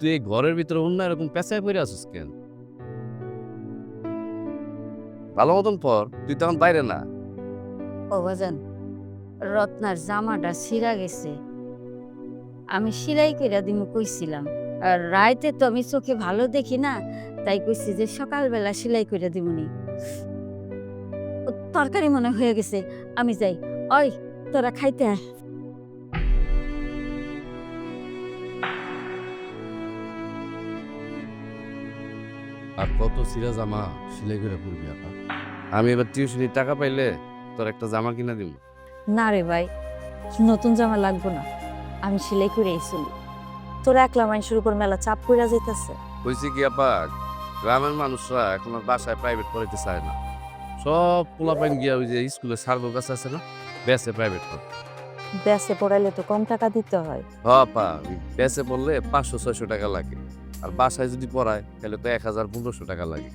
তুই ঘরের ভিতরে অন্য এরকম পেঁচায় পড়ে আসিস কেন? ভালো মতন পর তুই তখন বাইরে না। ও বাজান, রত্নার জামাটা ছিঁড়া গেছে। আমি সেলাই কইরা দিমু কইছিলাম। আর রাইতে তো আমি চোখে ভালো দেখি না, তাই কইছি যে সকালবেলা সেলাই কইরা দিমুনি। তরকারি মনে হয়ে গেছে, আমি যাই। ওই, তোরা খাইতে আয়। আর কত সিরা জামা সেলাই করে পড়বি আপা? আমি এবার টিউশনির টাকা পাইলে তোর একটা জামা কিনা দিব না রে ভাই নতুন জামা লাগবো না। আমি সেলাই করে চলি। তোর একলা মানুষের উপর মেলা চাপ কইরা যাইতাছে। কইছি কি আপা গ্রামের মানুষরা এখন আর বাসায় প্রাইভেট পড়াইতে চায় না। সব পোলাপাইন গিয়া ওই যে স্কুলে সার্ভের কাছে আছে না বেসে প্রাইভেট পড়ে। ব্যাসে পড়াইলে তো কম টাকা দিতে হয়। হপা বেসে পড়লে পাঁচশো ছয়শো টাকা লাগে। আর বাসায় যদি পড়ায় তাহলে তো এক হাজার পনেরোশো টাকা লাগে।